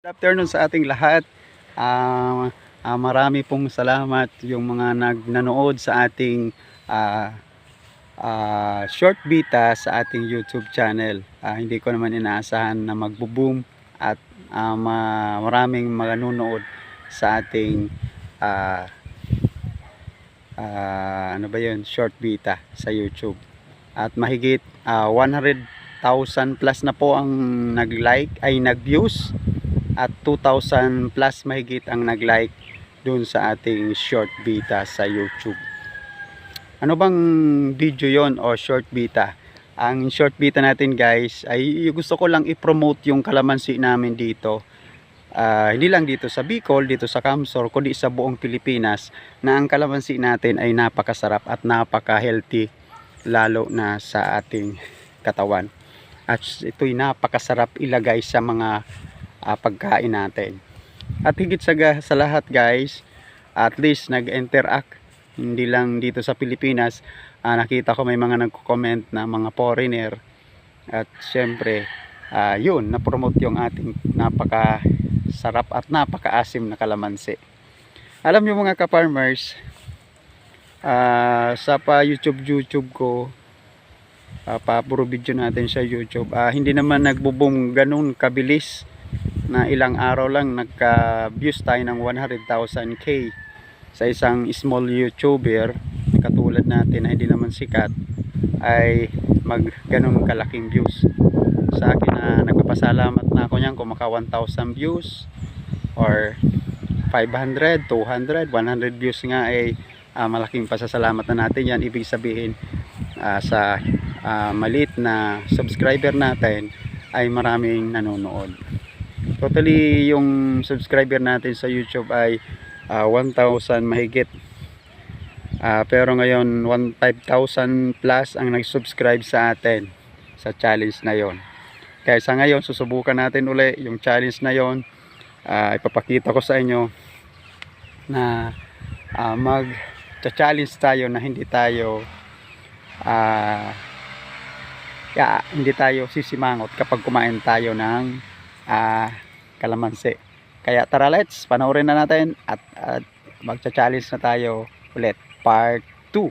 Good afternoon sa ating lahat. Ah, ah, marami pong salamat yung mga nagnanood sa ating ah, ah, short bita sa ating YouTube channel. Ah, hindi ko naman inaasahan na magbo-boom at ma- maraming manonood sa ating ah, ah, ano ba yun, short bita sa YouTube. At mahigit ah, 100,000 plus na po ang nag-like ay nag-views at 2,000 plus mahigit ang nag-like dun sa ating short bita sa YouTube. Ano bang video yon o short bita? Ang short bita natin guys ay gusto ko lang i-promote yung kalamansi namin dito. Ah, hindi lang dito sa Bicol, dito sa Camsor, kundi sa buong Pilipinas na ang kalamansi natin ay napakasarap at napaka-healthy lalo na sa ating katawan. At ito'y napakasarap ilagay sa mga ah, pagkain natin. At higit sa, sa lahat guys, at least nag-interact hindi lang dito sa Pilipinas. ah, nakita ko may mga nagko-comment na mga foreigner at syempre ah, yun, na-promote yung ating napaka sarap at napakaasim na kalamansi. Alam niyo mga ka-farmers, ah, sa pa YouTube YouTube ko, uh, pa puro video natin sa YouTube, ah, hindi naman nagbo-boom ganun kabilis na ilang araw lang nagka-views tayo ng 100,000k sa isang small YouTuber katulad natin na hindi naman sikat ay mag ganun kalaking views. Sa akin na nagpapasalamat na ako niyan kung maka 1,000 views or 500, 200, 100 views nga ay ah, malaking pasasalamat na natin yan. Ibig sabihin ah, sa ah, maliit na subscriber natin ay maraming nanonood Totally yung subscriber natin sa YouTube ay ah, 1,000 mahigit. Ah, pero ngayon 1,500 plus ang nag-subscribe sa atin sa challenge na yon. Kaya sa ngayon susubukan natin uli yung challenge na yon. Ah, ipapakita ko sa inyo na ah, mag challenge tayo na hindi tayo ah ya, hindi tayo sisimangot kapag kumain tayo ng ah, kalamansi. Kaya tara let's panoorin na natin at, at magcha-challenge na tayo ulit part 2.